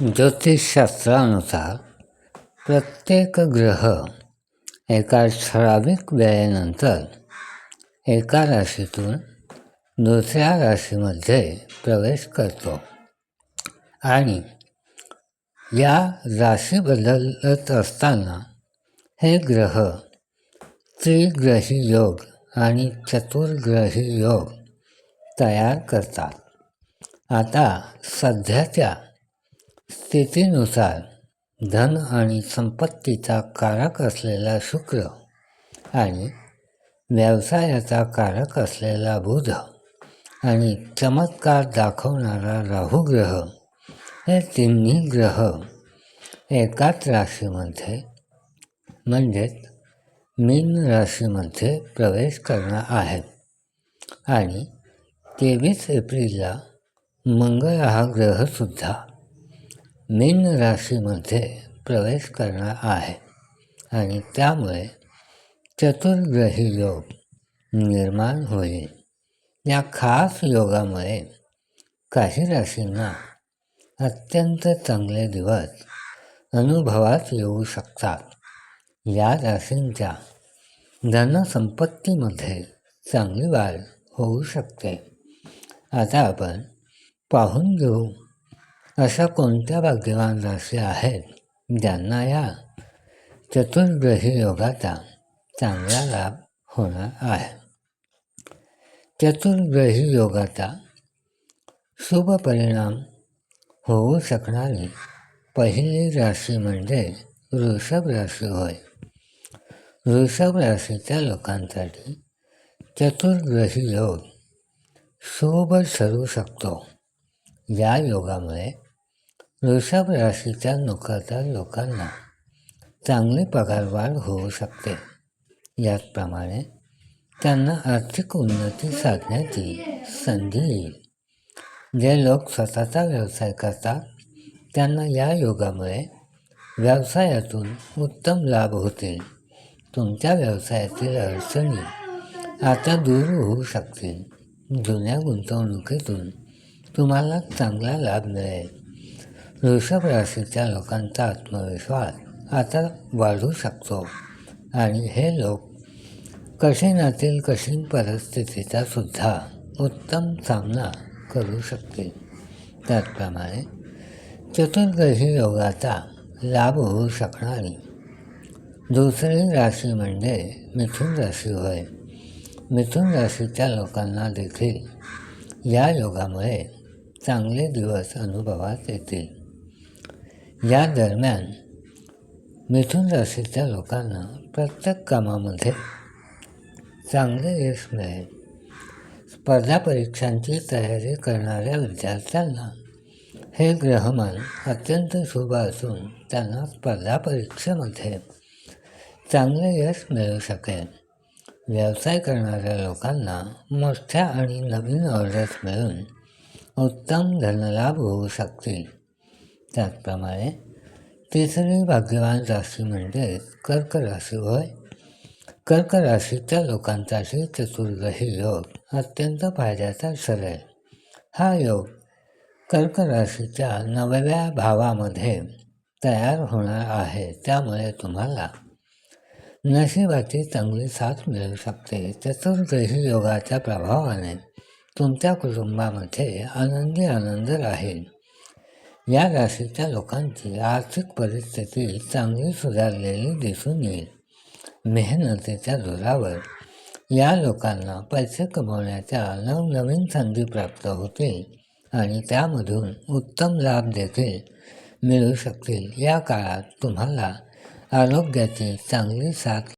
ज्योतिषशास्त्रानुसार प्रत्येक ग्रह एका ठराविक वेळेनंतर एका राशीतून दुसऱ्या राशीमध्ये प्रवेश करतो. आणि या राशी बदलत असताना हे ग्रह त्रिग्रही योग आणि चतुर्ग्रही योग तयार करतात. आता सध्याच्या स्थितीनुसार धन आणि संपत्तीचा कारक असलेला शुक्र आणि व्यवसायाचा कारक असलेला बुध आणि चमत्कार दाखवणारा राहू ग्रह हे तिन्ही ग्रह एकाच राशीमध्ये म्हणजेच मीन राशीमध्ये प्रवेश करणार आहेत. आणि तेवीस एप्रिलला मंगळ हा ग्रहसुद्धा मीन राशीमध्ये प्रवेश करणार आहे. आणि त्यामुळे चतुर्ग्रही योग निर्माण होईल. या खास योगामुळे काही राशींना अत्यंत चांगले दिवस अनुभवात येऊ शकतात. या राशींच्या धनसंपत्तीमध्ये चांगली वाढ होऊ शकते. आता आपण पाहून घेऊ अशा कोणत्या भाग्यवान राशी आहेत ज्यांना या चतुर्ग्रही योगाचा चांगला लाभ होणार आहे. चतुर्ग्रही योगाचा शुभ परिणाम होऊ शकणारी पहिली राशी म्हणजे वृषभ राशी होय. वृषभ राशीच्या लोकांसाठी चतुर्ग्रही योग शुभ ठरू शकतो. या योगामुळे वृषभ राशीच्या नोकरदार लोकांना चांगली पगारवाढ होऊ शकते. याचप्रमाणे त्यांना आर्थिक उन्नती साधण्याची संधी येईल. जे लोक स्वतःचा व्यवसाय करतात त्यांना या योगामुळे व्यवसायातून उत्तम लाभ होतील. तुमच्या व्यवसायातील अडचणी आता दूर होऊ शकतील. जुन्या गुंतवणुकीतून तुम्हाला चांगला लाभ मिळेल. वृषभ राशीच्या लोकांचा आत्मविश्वास आता वाढू शकतो. आणि हे लोक कठीणातील कठीण परिस्थितीचा सुद्धा उत्तम सामना करू शकतील. त्याचप्रमाणे चतुर्ग्रही योगाचा लाभ होऊ शकणारी दुसरी राशी म्हणजे मिथुन राशी होय. मिथुन राशीच्या लोकांना देखील या योगामुळे चांगले दिवस अनुभवात येतील. या दरम्यान मिथुन राशीच्या लोकांना प्रत्येक कामामध्ये चांगले यश मिळेल. स्पर्धा परीक्षांची तयारी करणाऱ्या विद्यार्थ्यांना हे ग्रहमान अत्यंत शुभ असून त्यांना स्पर्धा परीक्षेमध्ये चांगले यश मिळू शकेल. व्यवसाय करणाऱ्या लोकांना मोठ्या आणि नवीन ऑर्डर्स मिळून उत्तम धनलाभ होऊ शकतील. त्याचप्रमाणे तिसरी भाग्यवान राशी म्हणजे कर्क राशी होय कर्क राशीच्या लोकांसाठी चतुर्दशी योग अत्यंत फायद्याचा ठरेल. हा योग कर्क राशीच्या नवव्या भावामध्ये तयार होणार आहे त्यामुळे तुम्हाला नशिबाची चांगली साथ मिळू शकते. चतुर्दशी योगाच्या प्रभावाने तुमच्या कुटुंबामध्ये आनंदी आनंद राहील. या राशीच्या लोकांची आर्थिक परिस्थिती चांगली सुधारलेली दिसून येईल. मेहनतीच्या जोरावर या लोकांना पैसे कमवण्याच्या नवनवीन संधी प्राप्त होतील आणि त्यामधून उत्तम लाभ देखील मिळू शकतील. या काळात तुम्हाला आरोग्याची चांगली साथ